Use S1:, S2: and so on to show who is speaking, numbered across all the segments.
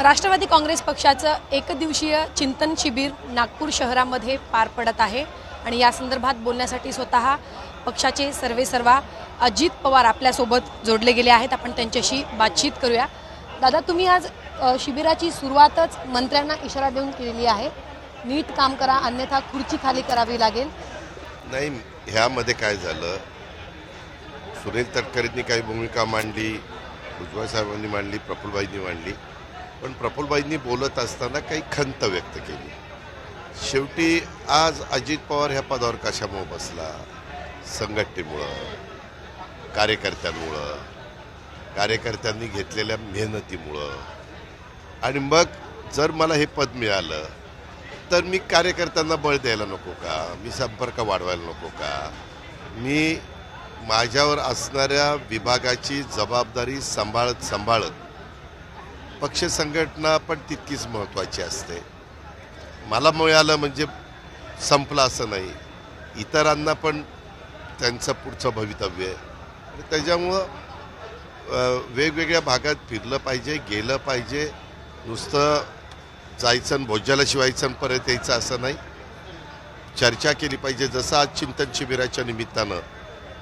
S1: राष्ट्रवादी काँग्रेस पक्षाचं एकदिवसीय चिंतन शिबिर नागपूर शहरामध्ये पार पडत आहे. आणि या संदर्भात बोलण्यासाठी स्वतः पक्षाचे सर्वे सर्वा अजित पवार आपल्यासोबत जोडले गेले आहेत. आपण त्यांच्याशी बातचीत करूया. दादा तुम्ही आज शिबिराची सुरुवातच मंत्र्यांना इशारा देऊन केलेली आहे. नीट काम करा अन्यथा खुर्ची खाली करावी लागेल.
S2: नाही ह्यामध्ये काय झालं? सुनील तटकरेंनी काही भूमिका मांडली भुजबळ साहेबांनी मांडली प्रफुल्लबाईंनी मांडली. पण प्रफुल्लबाईंनी बोलत असताना काही खंत व्यक्त केली. शेवटी आज अजित पवार ह्या पदावर कशामुळं बसला? संघटनेमुळं? कार्यकर्त्यांमुळं? कार्यकर्त्यांनी घेतलेल्या मेहनतीमुळं? आणि मग जर मला हे पद मिळालं तर मी कार्यकर्त्यांना बळ द्यायला नको का? मी संपर्क वाढवायला नको का? मी माझ्यावर असणाऱ्या विभागाची जबाबदारी सांभाळत सांभाळत पक्ष संघटना पण तितकीच महत्त्वाची असते. मला मिळालं म्हणजे संपलं असं नाही. इतरांना पण त्यांचं पुढचं भवितव्य आहे. त्याच्यामुळं वेगवेगळ्या भागात फिरलं पाहिजे गेलं पाहिजे. नुसतं जायचं भोज्याला शिवायचं आणि परत यायचं असं नाही. चर्चा केली पाहिजे. जसं आज चिंतन शिबिराच्या निमित्तानं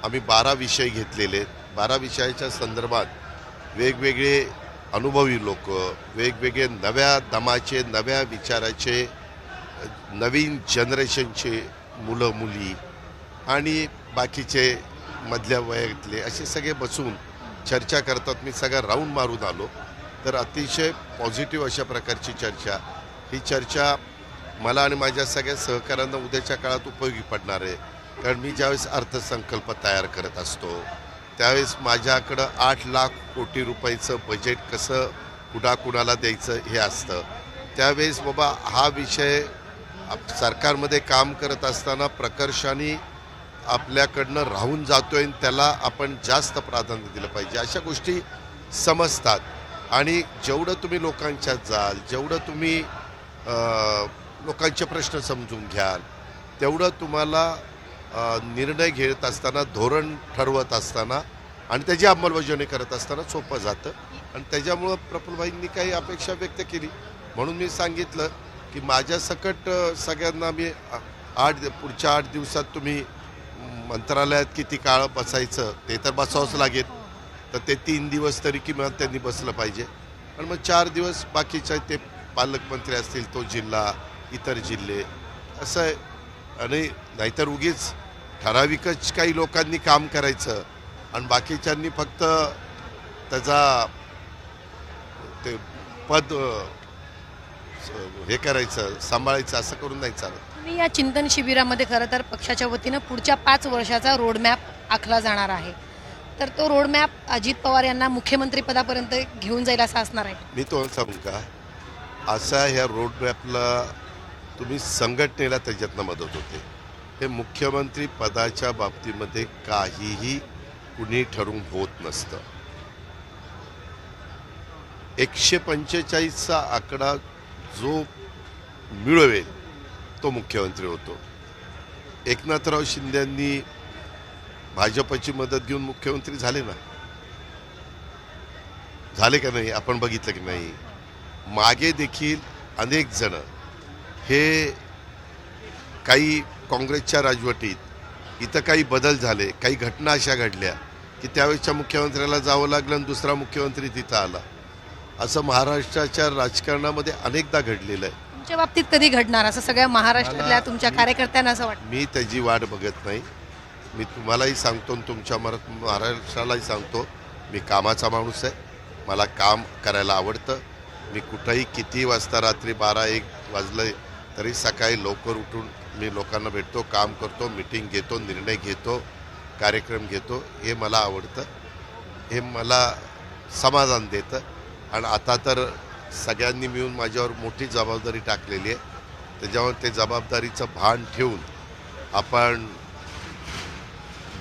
S2: आम्ही बारा विषय घेतलेले आहेत. बारा विषयाच्या संदर्भात वेगवेगळे अनुभवी लोक वेगवेगळे नव्या दमाचे नव्या विचाराचे नवीन जनरेशनचे मुलं मुली आणि बाकीचे मधल्या वयातले असे सगळे बसून चर्चा करतात. मी सगळा राऊंड मारून आलो. तर अतिशय पॉझिटिव्ह अशा प्रकारची चर्चा. ही चर्चा मला आणि माझ्या सगळ्या सहकाऱ्यांना उद्याच्या काळात उपयोगी पडणार आहे. कारण मी ज्यावेळेस अर्थसंकल्प तयार करत असतो त्यावेळेस माझ्याकडं आठ लाख कोटी रुपयाचं बजेट कसं कुणा कुणाला द्यायचं हे असतं. त्यावेळेस बाबा हा विषय आप- सरकारमध्ये काम करत असताना प्रकर्षाने आपल्याकडनं राहून जातो आणि त्याला आपण जास्त प्राधान्य दिलं पाहिजे. अशा गोष्टी समजतात. आणि जेवढं तुम्ही लोकांच्यात जाल जेवढं तुम्ही लोकांचे प्रश्न समजून घ्याल तेवढं तुम्हाला निर्णय घेत असताना धोरण ठरवत असताना आणि त्याची अंमलबजावणी करत असताना सोपं जातं. आणि त्याच्यामुळं प्रफुल्लभाईंनी काही अपेक्षा व्यक्त केली. म्हणून मी सांगितलं की माझ्या सकट सगळ्यांना मी आठ पुढच्या आठ दिवसात तुम्ही मंत्रालयात किती काळ बसायचं ते तर बसावंच लागेल. तर ते तीन दिवस तरी किमान त्यांनी बसलं पाहिजे. आणि मग चार दिवस बाकीच्या ते पालकमंत्री असतील तो जिल्हा इतर जिल्हे असं आहे. आणि नाहीतर उगीच ठराविकच काही लोकांनी काम करायचं आणि बाकीच्यांनी फक्त त्याचा ते पद हे करायचं सांभाळायचं असं करून नाही चालत.
S1: तुम्ही या चिंतन शिबिरामध्ये खरं तर पक्षाच्या वतीनं पुढच्या पाच वर्षाचा रोडमॅप आखला जाणार आहे. तर तो रोडमॅप अजित पवार यांना मुख्यमंत्रीपदापर्यंत घेऊन जाईल असा असणार आहे.
S2: मी तुम्हाला सांगू का? असा ह्या रोड मॅपला तुम्ही संघटनेला त्याच्यातनं मदत होते. हे मुख्यमंत्री पदाच्या बाबतीमध्ये काहीही कुणी ठरून होत नसतं. एकशे पंचेचाळीसचा आकडा जो मिळवेल तो मुख्यमंत्री होतो. एकनाथराव शिंदेंनी भाजपची मदत घेऊन मुख्यमंत्री झाले ना? झाले का नाही? आपण बघितलं की नाही. मागे देखील अनेक जण हे काही काँग्रेसच्या राजवटीत इथं काही बदल झाले काही घटना अशा घडल्या की त्यावेळेसच्या मुख्यमंत्र्याला जावं लागलं आणि दुसरा मुख्यमंत्री तिथं आला. असं महाराष्ट्राच्या राजकारणामध्ये अनेकदा घडलेलं आहे.
S1: तुमच्या बाबतीत कधी घडणार? असं सगळ्या महाराष्ट्रातल्या तुमच्या कार्यकर्त्यांना असं वाटतं?
S2: मी त्याची वाट बघत नाही. मी तुम्हालाही सांगतो आणि तुमच्या मराठ महाराष्ट्रालाही सांगतो मी कामाचा माणूस आहे. मला काम करायला आवडतं. मी कुठंही किती वाजता रात्री बारा एक वाजलं तरी सकाळी लवकर उठून मी लोकांना भेटतो काम करतो मिटिंग घेतो निर्णय घेतो कार्यक्रम घेतो हे मला आवडतं. हे मला समाधान देतं. आणि आता तर सगळ्यांनी मिळून माझ्यावर मोठी जबाबदारी टाकलेली आहे. त्याच्यावर ते जबाबदारीचं भान ठेवून आपण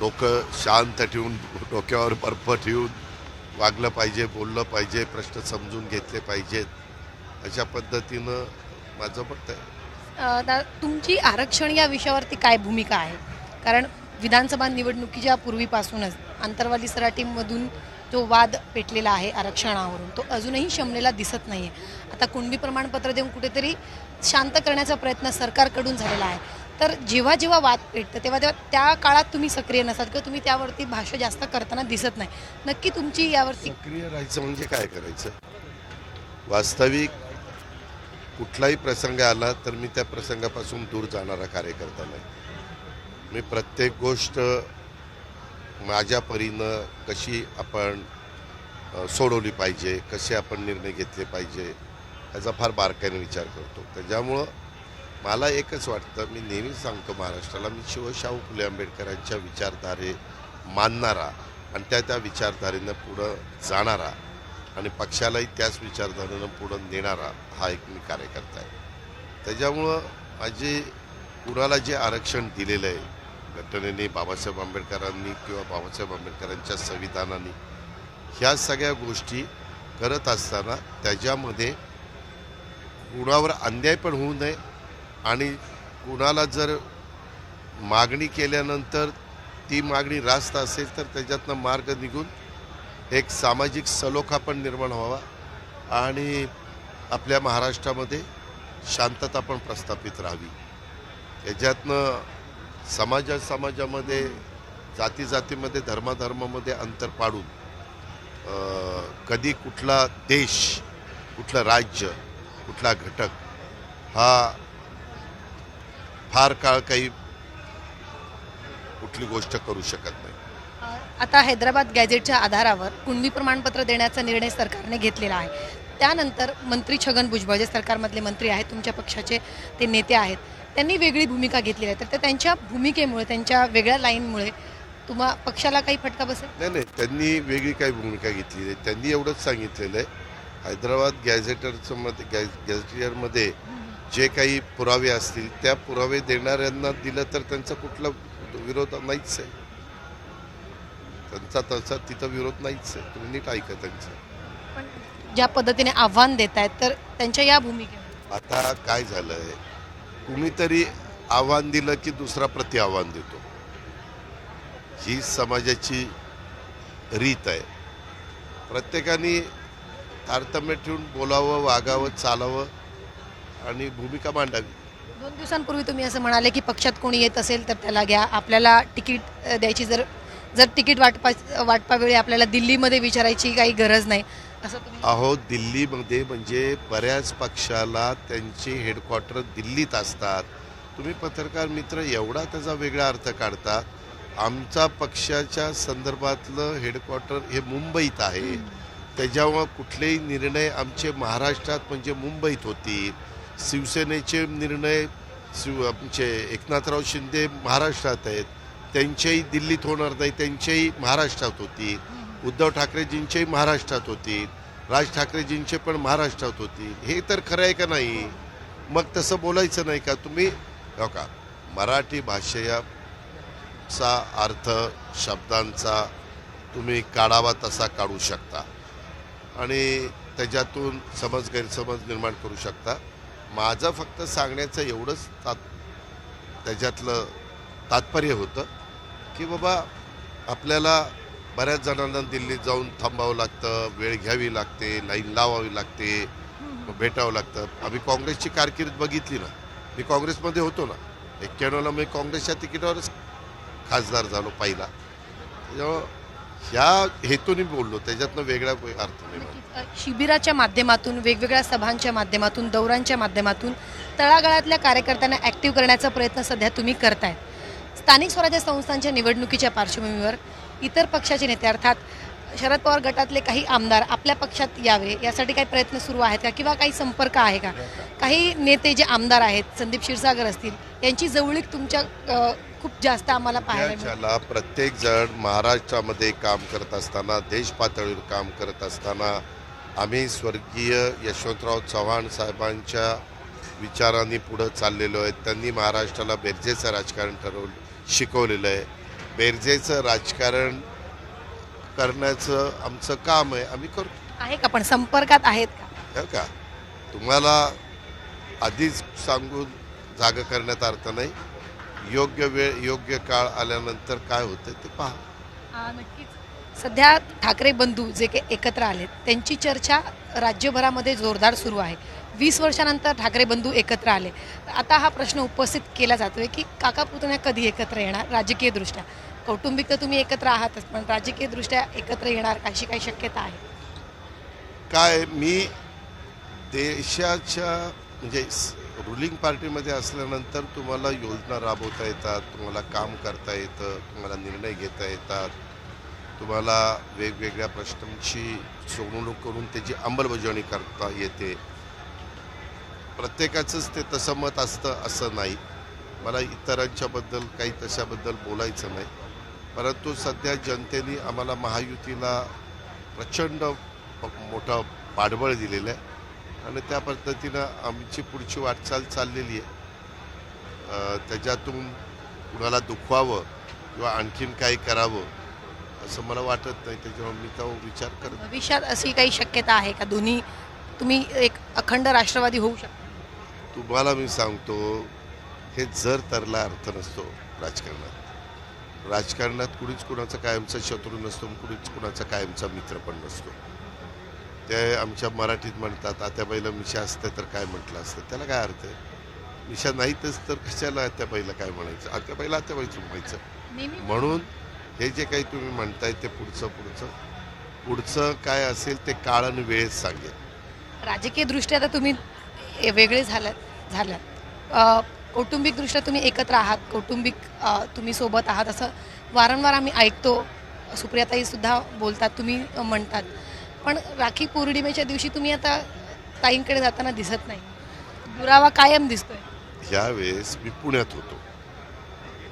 S2: डोकं शांत ठेवून डोक्यावर बर्फ ठेवून वागलं पाहिजे बोललं पाहिजे प्रश्न समजून घेतले पाहिजेत. अशा पद्धतीनं माझं मत आहे.
S1: दा- तुमची आरक्षण या विषयावरती काय भूमिका आहे? कारण विधानसभा निवडणुकीच्या पूर्वीपासूनच आंतरवाली सराटीमधून जो वाद पेटलेला आहे आरक्षणावरून तो अजूनही शमलेला दिसत नाही आहे आता कुणबी प्रमाणपत्र देऊन कुठेतरी शांत करण्याचा प्रयत्न सरकारकडून झालेला आहे. तर जेव्हा जेव्हा वाद पेटतं तेव्हा तेव्हा त्या काळात तुम्ही सक्रिय नसाल किंवा तुम्ही त्यावरती भाषा जास्त करताना दिसत नाही. नक्की तुमची यावरती
S2: सक्रिय राहायचं म्हणजे काय करायचं? वास्तविक कुठलाही प्रसंग आला तर मी त्या प्रसंगापासून दूर जाणारा कार्यकर्ता नाही. मी प्रत्येक गोष्ट माझ्या परीनं कशी आपण सोडवली पाहिजे कसे आपण निर्णय घेतले पाहिजे याचा फार बारकाईने विचार करतो. त्याच्यामुळं मला एकच वाटतं मी नेहमीच सांगतो महाराष्ट्राला मी शिवशाहू फुले आंबेडकरांच्या विचारधारे मानणारा आणि त्या त्या विचारधारेनं पुढं जाणारा आणि पक्षालाही त्याच विचारधारेनं पुढं नेणारा हा एक मी कार्यकर्ता आहे. त्याच्यामुळं माझे कुणाला जे आरक्षण दिलेलं आहे घटनेने बाबासाहेब आंबेडकरांनी किंवा बाबासाहेब आंबेडकरांच्या संविधानाने ह्या सगळ्या गोष्टी करत असताना त्याच्यामध्ये कुणावर अन्याय पण होऊ नये आणि कुणाला जर मागणी केल्यानंतर ती मागणी रास्त असेल तर त्याच्यातनं मार्ग निघून एक सामाजिक सलोखा पण निर्माण व्हावा आणि आपल्या महाराष्ट्रामध्ये शांतता पण प्रस्थापित राहावी. याच्यातनं समाजा समाजामध्ये जाती जातीमध्ये धर्माधर्मामध्ये अंतर पाडून कधी कुठला देश कुठलं राज्य कुठला घटक हा फार काळ काही कुठली गोष्ट करू शकत नाही.
S1: आता हैदराबाद गॅझेटच्या आधारावर कुणबी प्रमाणपत्र देण्याचा निर्णय सरकारने घेतलेला आहे. त्यानंतर मंत्री छगन भुजबळ जे सरकारमधले मंत्री आहेत तुमच्या पक्षाचे ते नेते आहेत त्यांनी वेगळी भूमिका घेतलेली आहे. तर त्या त्यांच्या भूमिकेमुळे त्यांच्या वेगळ्या लाईनमुळे तुम्हा पक्षाला काही फटका बसेल?
S2: नाही नाही. त्यांनी वेगळी काही भूमिका घेतली आहे. त्यांनी एवढंच सांगितलेलं आहे. हैदराबाद गॅझेटरचं मध्ये गॅ गॅझेटियरमध्ये जे काही पुरावे असतील त्या पुरावे देणाऱ्यांना दिलं तर त्यांचा कुठला विरोध नाहीच आहे. त्यांचा तसा तिथं विरोध नाहीच आहे. तुम्ही नीट ऐका त्यांचं.
S1: पण ज्या पद्धतीने आव्हान देत आहेत तर त्यांच्या या भूमिकेमुळे
S2: आता काय झालं आहे कुणीतरी आव्हान दिलं की दुसरा प्रति आव्हान देतो. ही समाजाची रीत आहे. प्रत्येकाने तारतम्य ठेवून बोलावं वागावं चालावं आणि भूमिका मांडावी.
S1: दोन दिवसांपूर्वी तुम्ही असं म्हणाले की पक्षात कोणी येत असेल तर त्याला घ्या. आपल्याला तिकीट अ, द्यायची जर जर तिकीट वाटपा वाटपावेळी आपल्याला दिल्लीमध्ये विचारायची काही गरज नाही. असं तुम्ही
S2: अहो दिल्लीमध्ये म्हणजे बऱ्याच पक्षाला त्यांचे हेडक्वार्टर दिल्लीत असतात. तुम्ही पत्रकार मित्र एवढा त्याचा वेगळा अर्थ काढता. आमचा पक्षाच्या संदर्भातलं हेडक्वार्टर हे मुंबईत आहे. त्याच्यामुळं कुठलेही निर्णय आमचे महाराष्ट्रात म्हणजे मुंबईत होतील. शिवसेनेचे निर्णय शिव आमचे एकनाथराव शिंदे महाराष्ट्रात आहेत. त्यांच्याही दिल्लीत होणार नाही त्यांच्याही महाराष्ट्रात होती उद्धव ठाकरेजींच्याही महाराष्ट्रात होती राज ठाकरेजींचे पण महाराष्ट्रात होती हे तर खरं आहे का नाही? मग तसं बोलायचं नाही का तुम्ही? हो का? मराठी भाषेचा अर्थ शब्दांचा तुम्ही काढावा तसा काढू शकता. आणि त्याच्यातून समज गैरसमज निर्माण करू शकता. माझं फक्त सांगण्याचं एवढंच तात त्याच्यातलं तात्पर्य होतं. की बाबा आपल्याला बऱ्याच जणांना दिल्लीत जाऊन थांबावं लागतं वेळ घ्यावी लागते लाईन लावावी लागते भेटावं लागतं. आम्ही काँग्रेसची कारकीर्द बघितली ना मी काँग्रेसमध्ये होतो ना एक्क्याण्णवला मी काँग्रेसच्या तिकिटावरच खासदार झालो पहिला. त्याच्यामुळं ह्या हेतूने बोललो त्याच्यातनं वेगळा काही अर्थ नाही
S1: शिबिराच्या माध्यमातून वेगवेगळ्या सभांच्या माध्यमातून दौऱ्यांच्या माध्यमातून तळागाळातल्या कार्यकर्त्यांना ॲक्टिव्ह करण्याचा प्रयत्न सध्या तुम्ही करतायत स्थानिक स्वराज्य संस्थांच्या निवडणुकीच्या पार्श्वभूमीवर इतर पक्षाचे नेते अर्थात शरद पवार गटातले काही आमदार आपल्या पक्षात यावे यासाठी काही प्रयत्न सुरू आहेत का किंवा काही संपर्क आहे का? काही नेते जे आमदार आहेत संदीप क्षीरसागर असतील यांची जवळीक तुमच्या अ, खूप जास्त आम्हाला पाहायला
S2: त्याच्याला प्रत्येक जण महाराष्ट्रामध्ये काम करत असताना देश पातळीवर काम करत असताना आम्ही स्वर्गीय यशवंतराव चव्हाण साहेबांच्या विचारांनी पुढं चाललेलो आहे. त्यांनी महाराष्ट्राला बेरजेचं राजकारण ठरवलं. शिकवलेलं आहे. बेरजेचं राजकारण करण्याचं आमचं काम आहे. आम्ही करतो.
S1: आहे का? पण संपर्कात आहेत का?
S2: हो का? तुम्हाला आधीच सांगून जागा करण्यात अर्थ नाही. योग्य वेळ योग्य काळ आल्यानंतर काय होतं ते पहा.
S1: आ, नक्कीच. सध्या ठाकरे बंधू जे काही एकत्र आलेत त्यांची चर्चा राज्यभरामध्ये जोरदार सुरू आहे. वीस वर्षानंतर ठाकरे बंधू एकत्र आले. आता हा प्रश्न उपस्थित केला जातोय की काका पुतण्या कधी एकत्र येणार? राजकीयदृष्ट्या. कौटुंबिक तर तुम्ही एकत्र आहातच पण राजकीयदृष्ट्या एकत्र येणार अशी काही शक्यता आहे?
S2: काय मी देशाच्या म्हणजे रुलिंग पार्टीमध्ये असल्यानंतर तुम्हाला योजना राबवता येतात तुम्हाला काम करता येतं तुम्हाला निर्णय घेता येतात तुम्हाला वेगवेगळ्या प्रश्नांची सोडवणूक करून त्याची अंमलबजावणी करता येते. प्रत्येकाचंच ते तसं मत असतं असं नाही. मला इतरांच्याबद्दल काही तशाबद्दल बोलायचं नाही. परंतु सध्या जनतेने आम्हाला महायुतीला प्रचंड मोठं पाठबळ दिलेलं आहे. आणि त्या पद्धतीनं आमची पुढची वाटचाल चाललेली आहे. त्याच्यातून कुणाला दुखवावं किंवा आणखीन काही करावं असं मला वाटत नाही. त्याच्यामुळे मी तो विचार करत
S1: भविष्यात अशी काही शक्यता आहे का? दोन्ही तुम्ही एक अखंड राष्ट्रवादी होऊ शकता.
S2: तुम्हाला मी सांगतो हे जर तरला अर्थ नसतो राजकारणात राजकारणात कुणीच कुणाचा कायमचा शत्रू नसतो कुणीच कुणाचा कायमचा मित्र पण नसतो. ते आमच्या मराठीत म्हणतात आत्याबाईला मिशा असतं तर काय म्हटलं असतं? त्याला काय अर्थ आहे? मिशा नाहीतच तर कशाला आत्याबाईला काय म्हणायचं? आत्याबाईला आत्याबाईच म्हणायचं. म्हणून हे जे काही तुम्ही म्हणताय ते पुढचं पुढचं. पुढचं काय असेल ते काळ आणि वेळेत सांगेल
S1: राजकीयदृष्ट्या तर तुम्ही वेगळे झाल्यात झाल्यात अ, कौटुंबिकदृष्ट्या तुम्ही एकत्र आहात कौटुंबिक तुम्ही सोबत आहात असं वारंवार आम्ही ऐकतो. सुप्रियाताई सुद्धा बोलतात तुम्ही म्हणतात. पण राखी पौर्णिमेच्या दिवशी तुम्ही आता ताईंकडे जाताना दिसत नाही. दुरावा कायम दिसतोय.
S2: ह्यावेळेस मी पुण्यात होतो.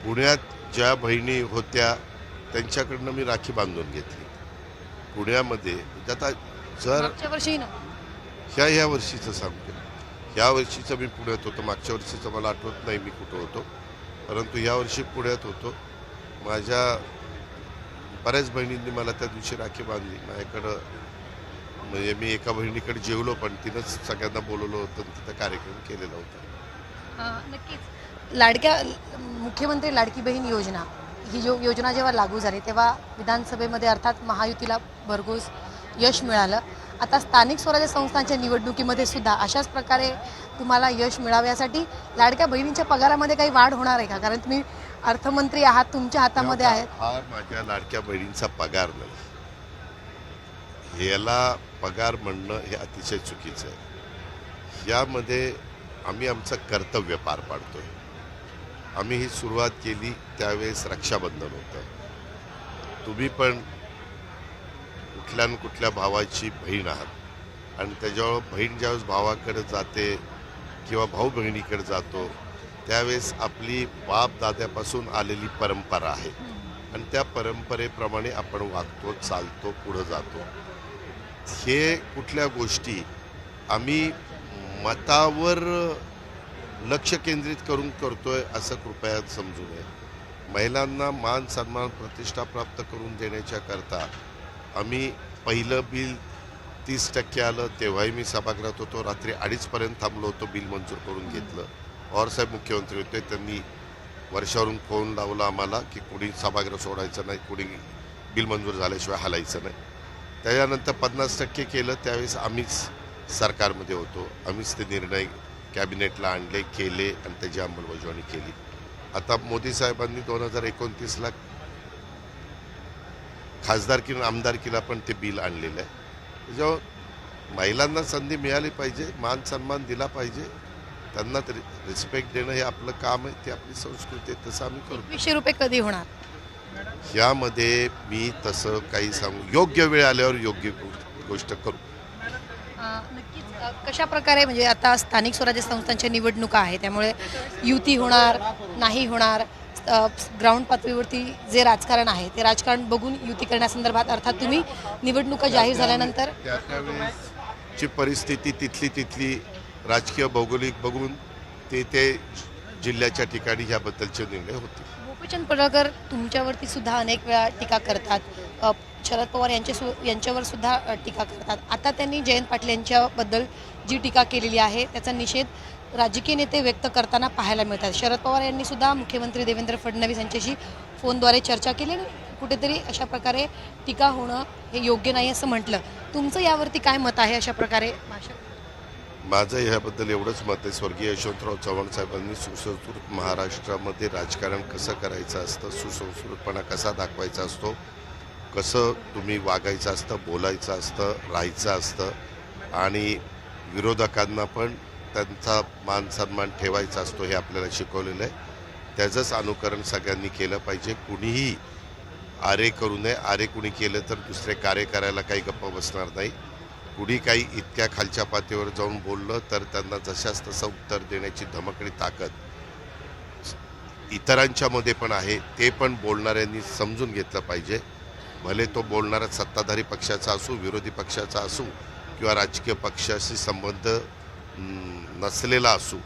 S2: पुण्यात ज्या बहिणी होत्या त्यांच्याकडनं मी राखी बांधून घेतली. पुण्यामध्ये आता जर
S1: वर्षी ना?
S2: ह्या ह्या वर्षीचं सांगतो ह्या वर्षीचं मी पुण्यात होतो. मागच्या वर्षीचं मला आठवत नाही मी कुठं होतो. परंतु ह्या वर्षी पुण्यात होतो. माझ्या बऱ्याच बहिणींनी मला त्या दिवशी राखी बांधली. माझ्याकडं म्हणजे मी एका बहिणीकडे जेवलो पण तिनंच सगळ्यांना बोलवलं होतं आणि तिथं कार्यक्रम केलेला होता.
S1: नक्कीच. लाडक्या मुख्यमंत्री लाडकी बहीण योजना. ही जो योजना जेव्हा लागू झाली तेव्हा विधानसभेमध्ये अर्थात महायुतीला भरघोस यश मिळालं. आता स्थानिक स्वराज्य संस्थांच्या निवडणुकीमध्ये सुद्धा अशाच प्रकारे तुम्हाला यश मिळावे यासाठी लाडक्या बहिणींच्या पगारामध्ये काही वाढ होणार आहे का? कारण तुम्ही अर्थमंत्री आहात तुमच्या हातामध्ये आहेत.
S2: हा माझ्या लाडक्या बहिणींचा पगार नाही. याला पगार म्हणणं हे अतिशय चुकीचं आहे. यामध्ये आम्ही आमचं कर्तव्य पार पाडतोय. आम्ही ही सुरुवात केली त्यावेळेस रक्षाबंधन होतं. तुम्ही पण कुठल्या न कुठल्या भावाची बहीण आहात. आणि त्याच्यावर बहीण ज्यावेळेस भावाकडे जाते किंवा भाऊ बहिणीकडे जातो त्यावेळेस आपली बाप दाद्यापासून आलेली परंपरा आहे. आणि त्या परंपरेप्रमाणे आपण वागतो चालतो पुढं जातो. हे कुठल्या गोष्टी आम्ही मतावर लक्ष केंद्रित करून करतोय असं कृपया समजू नये. महिलांना मान सन्मान प्रतिष्ठा प्राप्त करून देण्याच्या करता आम्ही पहिलं बिल तीस टक्के आलं तेव्हाही मी सभागृहात होतो. रात्री अडीचपर्यंत थांबलो होतो बिल मंजूर करून घेतलं. पवारसाहेब मुख्यमंत्री होते. त्यांनी वर्षावरून फोन लावला आम्हाला की कोणी सभागृह सोडायचं नाही कोणी बिल मंजूर झाल्याशिवाय हलायचं नाही. त्याच्यानंतर पन्नास टक्के केलं. त्यावेळेस आम्हीच सरकारमध्ये होतो. आम्हीच ते निर्णय कॅबिनेटला आणले केले आणि त्याची अंमलबजावणी केली. आता मोदी साहेबांनी दोन हजार एकोणतीसला खासदारकी आणि आमदारकीला पण ते बिल आणलेलं आहे. त्याच्यावर महिलांना संधी मिळाली पाहिजे मान सन्मान दिला पाहिजे. त्यांना तरी रिस्पेक्ट देणं हे आपलं काम आहे ती आपली संस्कृती आहे तसं आम्ही करतो.
S1: एकवीसशे रुपये कधी होणार?
S2: यामध्ये मी तसं काही सांगू योग्य वेळ आल्यावर योग्य गो- गोष्ट करू.
S1: अ, नक्कीच. अ, कशा प्रकारे म्हणजे आता स्थानिक स्वराज्य संस्थांच्या निवडणुका आहे त्यामुळे युती होणार नाही होणार ग्राउंड पातळीवरती जे राजकारण आहे ते राजकारण बघून युती करण्यासंदर्भात अर्थात तुम्ही निवडणुका जाहीर झाल्यानंतर
S2: त्यावेळेसची परिस्थिती तिथली तिथली राजकीय भौगोलिक बघून ते ते जिल्ह्याच्या ठिकाणी ह्याबद्दलचे निर्णय होतील.
S1: गोपीचंद पडळकर तुमच्यावरती सुद्धा अनेक वेळा टीका करतात. शरद पवार यांचे सु यांच्यावर सुद्धा टीका करतात. आता त्यांनी जयंत पाटील यांच्याबद्दल जी टीका केलेली आहे त्याचा निषेध राजकीय नेते व्यक्त करताना पाहायला मिळतात. शरद पवार यांनी सुद्धा मुख्यमंत्री देवेंद्र फडणवीस यांच्याशी फोनद्वारे चर्चा केली आणि कुठेतरी अशा प्रकारे टीका होणं हे योग्य नाही असं म्हटलं. तुमचं यावरती काय मत आहे अशा प्रकारे?
S2: माझं ह्याबद्दल एवढंच मत आहे. स्वर्गीय यशवंतराव चव्हाण साहेबांनी सुसंस्कृत महाराष्ट्रामध्ये राजकारण कसं करायचं असतं सुसंस्कृतपणा कसा दाखवायचा असतो कसं तुम्ही वागायचं असतं बोलायचं असतं राहायचं असतं आणि विरोधकांना पण त्यांचा मान सन्मान ठेवायचा असतो हे आपल्याला शिकवलेलं आहे. त्याचंच अनुकरण सगळ्यांनी केलं पाहिजे. कुणीही आरे करू नये. आरे कुणी केलं तर दुसरे कार्य करायला काही गप्पा बसणार नाही. कुणी काही इतक्या खालच्या पातळीवर जाऊन बोललं तर त्यांना जशास तसं उत्तर देण्याची धमकडी ताकद इतरांच्यामध्ये पण आहे. ते पण बोलणाऱ्यांनी समजून घेतलं पाहिजे. भले तो बोलणारा सत्ताधारी पक्षाचा असू विरोधी पक्षाचा असू किंवा राजकीय पक्षाशी संबंध नसलेला असू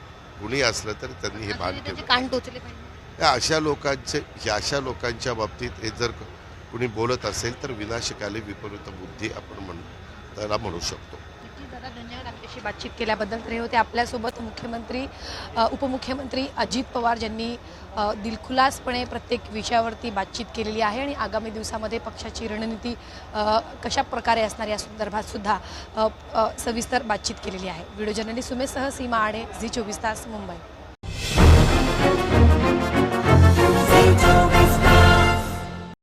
S2: कुणी असलं तर त्यांनी हे भान
S1: त्याचे
S2: ठेवलं
S1: कान टोचले पाहिजे.
S2: या अशा लोकांचे ह्या अशा लोकांच्या बाबतीत हे जर कुणी बोलत असेल तर विनाशकाले विपरीत बुद्धी आपण म्हण त्याला म्हणू शकतो.
S1: दादा धन्यवाद. आपल्याशी बातचीत केल्याबद्दल तर हे होते आपल्यासोबत मुख्यमंत्री उपमुख्यमंत्री अजित पवार ज्यांनी दिलखुलासपणे प्रत्येक विषयावरती बातचीत केलेली आहे आणि आगामी दिवसामध्ये पक्षाची रणनीती कशा प्रकारे असणार या संदर्भात सुद्धा सविस्तर बातचीत केलेली आहे. व्हिडिओ जर्नलिस्ट उमेशसह सीमा आडे झी चोवीस तास मुंबई.